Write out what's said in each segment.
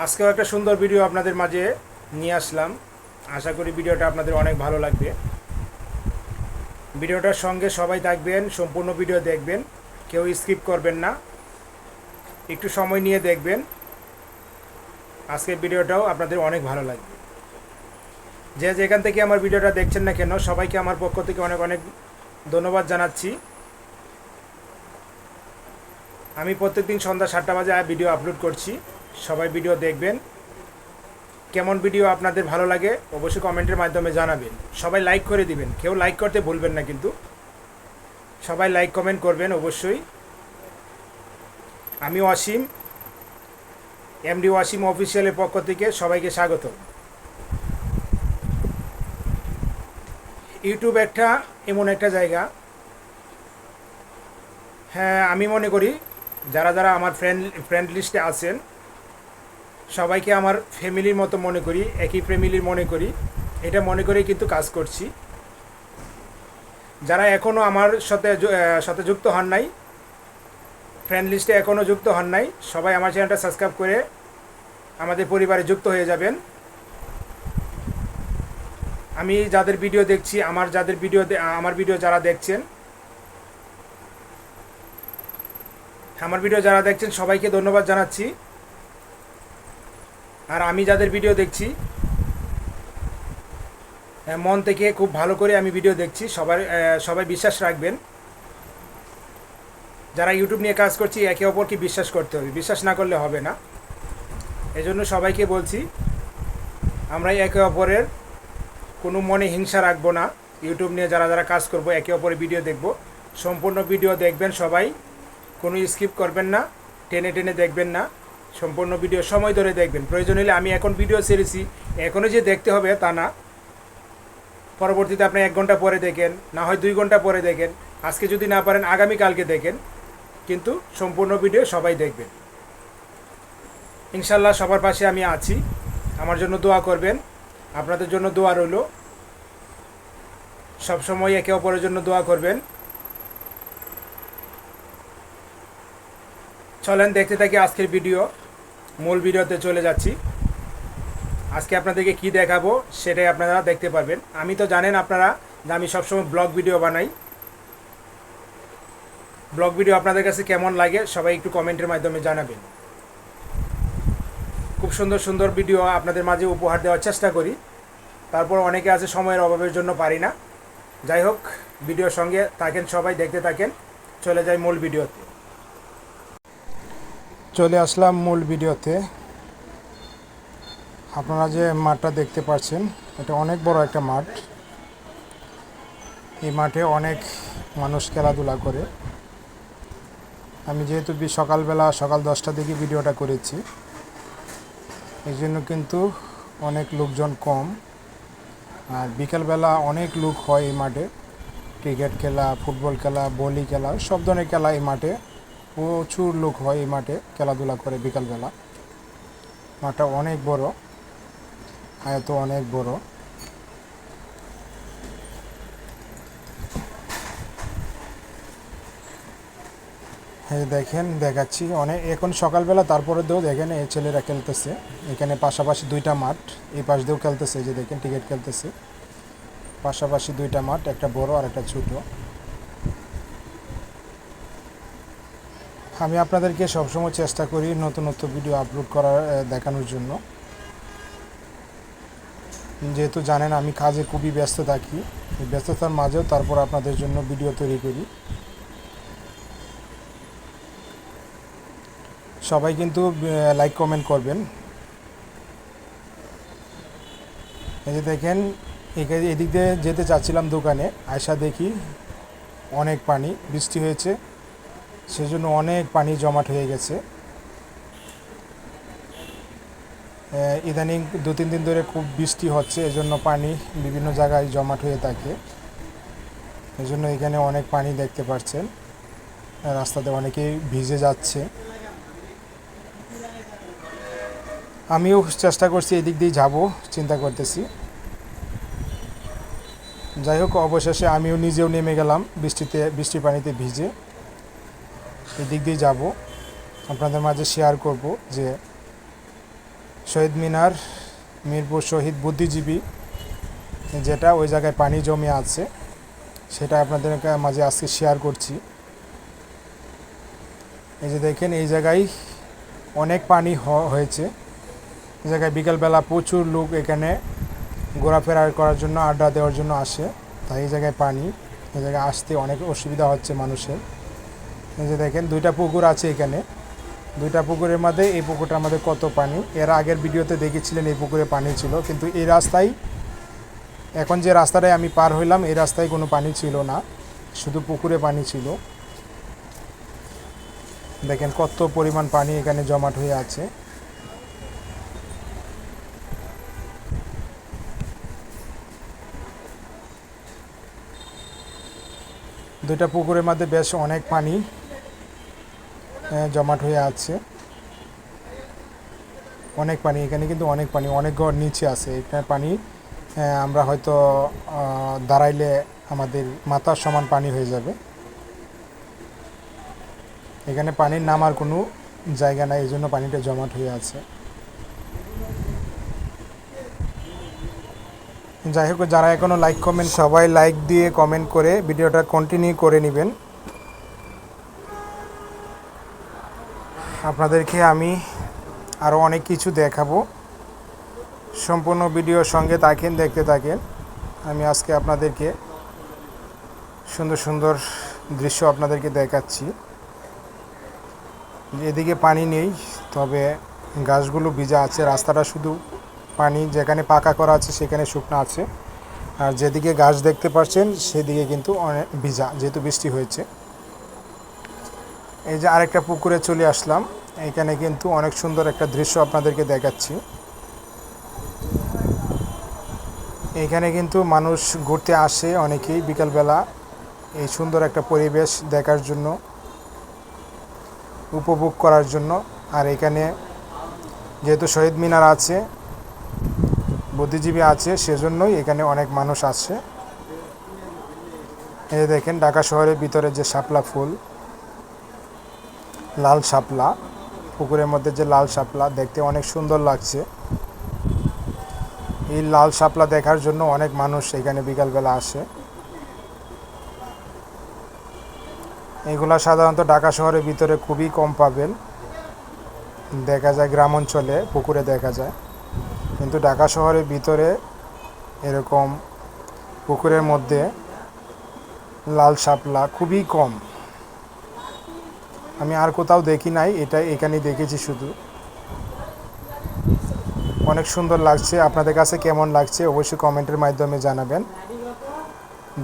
আজকেও একটা সুন্দর ভিডিও আপনাদের মাঝে নিয়ে আসলাম। আশা করি ভিডিওটা আপনাদের অনেক ভালো লাগবে। ভিডিওটার সঙ্গে সবাই থাকবেন, সম্পূর্ণ ভিডিও দেখবেন, কেউ স্কিপ করবেন না। একটু সময় নিয়ে দেখবেন। আজকের ভিডিওটাও আপনাদের অনেক ভালো লাগবে। যে যেখান থেকে আমার ভিডিওটা দেখছেন না কেন, সবাইকে আমার পক্ষ থেকে অনেক অনেক ধন্যবাদ জানাচ্ছি। আমি প্রত্যেকদিন সন্ধ্যা সাতটা বাজে ভিডিও আপলোড করছি। সবাই ভিডিও দেখবেন। কেমন ভিডিও আপনাদের ভালো লাগে অবশ্যই কমেন্টের মাধ্যমে জানাবেন। সবাই লাইক করে দিবেন। কেউ লাইক করতে ভুলবেন না কিন্তু। সবাই লাইক কমেন্ট করবেন অবশ্যই। আমি অসীম এমডি ওয়াসিম অফিসিয়ালের পক্ষ থেকে সবাইকে স্বাগত ইউটিউব একটা এমন একটা জায়গা। হ্যাঁ আমি মনে করি যারা যারা আমার ফ্রেন্ড ফ্রেন্ড লিস্টে আছেন সবাইকে আমার ফ্যামিলির মতো মনে করি, একই ফ্যামিলির মনে করি। এটা মনে করেই কিন্তু কাজ করছি। যারা এখনও আমার সাথে সাথে যুক্ত হন নাই ফ্রেন্ড লিস্টে এখনও যুক্ত হন নাই, সবাই আমার চ্যানেলটা সাবস্ক্রাইব করে আমাদের পরিবারে যুক্ত হয়ে যাবেন। আমি যাদের ভিডিও দেখছি, আমার যাদের ভিডিও আমার ভিডিও যারা দেখছেন, আমার ভিডিও যারা দেখছেন, সবাইকে ধন্যবাদ জানাচ্ছি। আর আমি যাদের ভিডিও দেখছি মন থেকে খুব ভালো করে আমি ভিডিও দেখছি। সবার সবাই বিশ্বাস রাখবেন। যারা ইউটিউব নিয়ে কাজ করছি, একে অপরকে বিশ্বাস করতে হবে। বিশ্বাস না করলে হবে না। এজন্য সবাইকে বলছি আমরা একে অপরের কোনো মনে হিংসা রাখব না। ইউটিউব নিয়ে যারা যারা কাজ করব, একে অপরের ভিডিও দেখব। সম্পূর্ণ ভিডিও দেখবেন সবাই। কোনো স্কিপ করবেন না। টেনে টেনে দেখবেন না। সম্পূর্ণ ভিডিও সময় ধরে দেখবেন। প্রয়োজন হলে আমি এখন ভিডিও ছেড়েছি। এখনও যে দেখতে হবে তা না। পরবর্তীতে আপনি এক ঘণ্টা পরে দেখেন, না হয় দুই ঘণ্টা পরে দেখেন। আজকে যদি না পারেন আগামীকালকে দেখেন। কিন্তু সম্পূর্ণ ভিডিও সবাই দেখবেন। ইনশাল্লাহ সবার পাশে আমি আছি। আমার জন্য দোয়া করবেন। আপনাদের জন্য দোয়া রইল। সবসময় একে অপরের জন্য দোয়া করবেন। চলেন, দেখতে থাকি আজকের ভিডিও মূল ভিডিওতে চলে যাচ্ছি। আজকে আপনাদেরকে কি দেখাবো সেটাই আপনারা দেখতে পারবেন। আমি তো জানেন আপনারা যে আমি সবসময় ব্লগ ভিডিও বানাই। ব্লগ ভিডিও আপনাদের কাছে কেমন লাগে সবাই একটু কমেন্টের মাধ্যমে জানাবেন। খুব সুন্দর সুন্দর ভিডিও আপনাদের মাঝে উপহার দেওয়ার চেষ্টা করি। তারপর অনেকে আছে সময়ের অভাবের জন্য পারি না। যাই হোক, ভিডিওর সঙ্গে থাকেন সবাই, দেখতে থাকেন। চলে যাই মূল ভিডিওতে। চলে আসলাম মূল ভিডিওতে। আপনারা যে মাঠটা দেখতে পাচ্ছেন, এটা অনেক বড় একটা মাঠ। এই মাঠে অনেক মানুষ খেলাধুলা করে। আমি যেহেতু সকালবেলা সকাল দশটা দিকে ভিডিওটা করেছি, এই জন্য কিন্তু অনেক লোকজন কম। আর বিকেলবেলা অনেক লোক হয় এই মাঠে। ক্রিকেট খেলা, ফুটবল খেলা, বলি খেলা, সব ধরনের খেলা এই মাঠে প্রচুর লোক হয় এই মাঠে, খেলাধুলা করে বিকালবেলা। মাঠটা অনেক বড়, আয়ত অনেক বড়। হ্যাঁ দেখেন, দেখাচ্ছি অনেক, এখন সকালবেলা তারপরে দিয়েও দেখেন এই ছেলেরা খেলতেছে। এখানে পাশাপাশি দুইটা মাঠ, এই পাশ দিয়েও খেলতেছে যে দেখেন ক্রিকেট খেলতেছে। পাশাপাশি দুইটা মাঠ, একটা বড় আর একটা ছোট। আমি আপনাদেরকে সবসময় চেষ্টা করি নতুন নতুন ভিডিও আপলোড করার দেখানোর জন্য। যেহেতু জানেন আমি কাজে খুবই ব্যস্ত থাকি ব্যস্ততার মাঝেও তারপর আপনাদের জন্য ভিডিও তৈরি করি। সবাই কিন্তু লাইক কমেন্ট করবেন। এই যে দেখেন এদিক দিয়ে যেতে চাচ্ছিলাম দোকানে আয়সা দেখি অনেক পানি, বৃষ্টি হয়েছে। সেজন্য অনেক পানি জমাট হয়ে গেছে। ইদানিং দু তিন দিন ধরে খুব বৃষ্টি হচ্ছে, এজন্য পানি বিভিন্ন জায়গায় জমাট হয়ে থাকে। এজন্য এখানে অনেক পানি দেখতে পাচ্ছেন। রাস্তাতে অনেকেই ভিজে যাচ্ছে। আমিও চেষ্টা করছি এদিক দিয়ে যাব, চিন্তা করতেছি। যাই হোক, অবশেষে আমিও নিজেও নেমে গেলাম বৃষ্টিতে বৃষ্টি পানিতে ভিজে। এদিক দিয়ে যাব। আপনাদের মাঝে শেয়ার করব যে শহীদ মিনার, মিরপুর শহীদ বুদ্ধিজীবী, যেটা ওই জায়গায় পানি জমে আছে, সেটা আপনাদের মাঝে আজকে শেয়ার করছি। এই যে দেখেন, এই জায়গায় অনেক পানি হয়েছে। এই জায়গায় বিকালবেলা প্রচুর লোক এখানে ঘোরাফেরা করার জন্য, আড্ডা দেওয়ার জন্য আসে। তাই এই জায়গায় পানি, এই জায়গায় আসতে অনেক অসুবিধা হচ্ছে মানুষের। এই যে দেখেন, দুইটা পুকুর আছে এখানে। দুইটা পুকুরের মধ্যে এই পুকুরটার মধ্যে কত পানি? এর আগের ভিডিওতে দেখেছিলেন এই পুকুরে পানি ছিল, কিন্তু এই রাস্তায়, এখন যে রাস্তাটায় আমি পার হইলাম, এই রাস্তায় কোনো পানি ছিল না, শুধু পুকুরে পানি ছিল। দেখেন কত পরিমাণ পানি এখানে জমাট হয়ে আছে। দুইটা পুকুরের মধ্যে বেশ অনেক পানি। জমাট হয়ে আছে। অনেক পানি এখানে কিন্তু অনেক পানি, অনেক ঘর নিচে আছে। এখানে পানি আমরা হয়তো দাঁড়াইলে আমাদের মাথার সমান পানি হয়ে যাবে। এখানে পানির নামার কোনো জায়গা নাই এই জন্য পানিটা জমাট হয়ে আছে। যাই হোক, যারা এখনও লাইক কমেন্ট সবাই লাইক দিয়ে কমেন্ট করে ভিডিওটা কন্টিনিউ করে নেবেন। আপনাদেরকে আমি আরও অনেক কিছু দেখাবো। সম্পূর্ণ ভিডিওর সঙ্গে থাকেন, দেখতে থাকেন। আমি আজকে আপনাদেরকে সুন্দর সুন্দর দৃশ্য আপনাদেরকে দেখাচ্ছি। এদিকে পানি নেই, তবে গাছগুলো ভিজা আছে। রাস্তাটা শুধু পানি, যেখানে পাকা করা আছে সেখানে শুকনো আছে। আর যেদিকে গাছ দেখতে পাচ্ছেন, সেদিকে কিন্তু অনেক ভিজা, যেহেতু বৃষ্টি হয়েছে। এই যে আরেকটা পুকুরে চলে আসলাম। এখানে কিন্তু অনেক সুন্দর একটা দৃশ্য আপনাদেরকে দেখাচ্ছি। এখানে কিন্তু মানুষ ঘুরতে আসে অনেকেই বিকালবেলা এই সুন্দর একটা পরিবেশ দেখার জন্য, উপভোগ করার জন্য। আর এখানে যেহেতু শহীদ মিনার আছে, বুদ্ধিজীবী আছে, সেজন্যই এখানে অনেক মানুষ আসে এই দেখেন, ঢাকা শহরের ভিতরে যে শাপলা ফুল। লাল শাপলা, পুকুরের মধ্যে যে লাল শাপলা দেখতে অনেক সুন্দর লাগছে। এই লাল শাপলা দেখার জন্য অনেক মানুষ এখানে বিকালবেলা আসে। এগুলা সাধারণত ঢাকা শহরের ভিতরে খুবই কম পাবেন। দেখা যায় গ্রাম অঞ্চলে, পুকুরে দেখা যায়। কিন্তু ঢাকা শহরের ভিতরে এরকম পুকুরের মধ্যে লাল শাপলা খুবই কম। আমি আর কোথাও দেখি নাই, এটা এখানেই দেখেছি শুধু। অনেক সুন্দর লাগছে, আপনাদের কাছে কেমন লাগছে অবশ্যই কমেন্টের মাধ্যমে জানাবেন।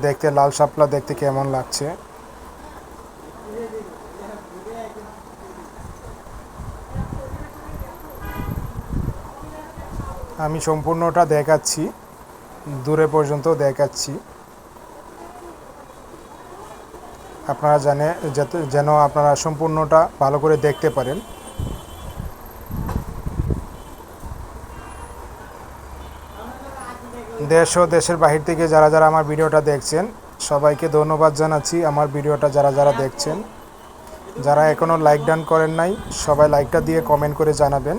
দেখতে লাল শাপলা দেখতে কেমন লাগছে। আমি সম্পূর্ণটা দেখাচ্ছি, দূরে পর্যন্ত দেখাচ্ছি। আপনারা জানে যেন আপনারা সম্পূর্ণটা ভালো করে দেখতে পারেন। দেশ ও দেশের বাহির থেকে যারা যারা আমার ভিডিওটা দেখছেন, সবাইকে ধন্যবাদ জানাচ্ছি আমার ভিডিওটা যারা যারা দেখছেন। যারা এখনও লাইক ডান করেন নাই, সবাই লাইকটা দিয়ে কমেন্ট করে জানাবেন।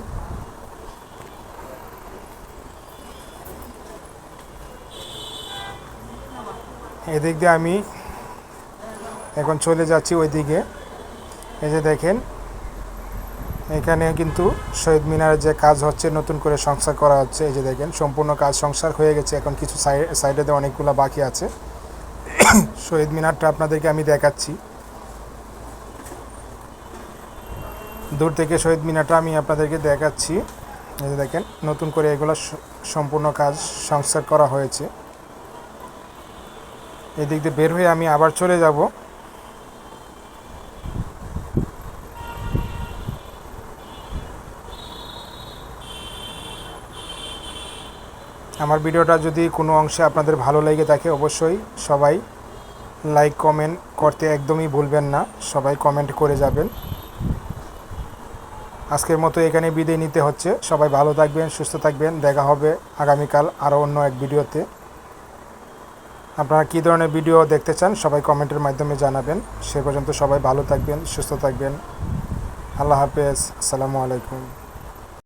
এদিক দিয়ে আমি এখন চলে যাচ্ছি ওইদিকে। এই যে দেখেন, এখানে কিন্তু শহীদ মিনারের যে কাজ হচ্ছে, নতুন করে সংস্কার করা হচ্ছে। এই যে দেখেন, সম্পূর্ণ কাজ সংস্কার হয়ে গেছে। এখন কিছু সাইডে অনেকগুলো বাকি আছে। শহীদ মিনারটা আপনাদেরকে আমি দেখাচ্ছি। দূর থেকে শহীদ মিনারটা আমি আপনাদেরকে দেখাচ্ছি। এই যে দেখেন, নতুন করে এগুলো সম্পূর্ণ কাজ সংস্কার করা হয়েছে। এদিক দিয়ে বের হয়ে আমি আবার চলে যাব। আমার ভিডিওটা যদি কোনো অংশে আপনাদের ভালো লেগে থাকে, অবশ্যই সবাই লাইক কমেন্ট করতে একদমই ভুলবেন না। সবাই কমেন্ট করে যাবেন। আজকের মতো এখানে বিদায় নিতে হচ্ছে। সবাই ভালো থাকবেন, সুস্থ থাকবেন। দেখা হবে আগামীকাল আরও অন্য এক ভিডিওতে। আপনারা কী ধরনের ভিডিও দেখতে চান, সবাই কমেন্টের মাধ্যমে জানাবেন। সে পর্যন্ত সবাই ভালো থাকবেন, সুস্থ থাকবেন। আল্লাহ হাফেজ। আসসালামু আলাইকুম।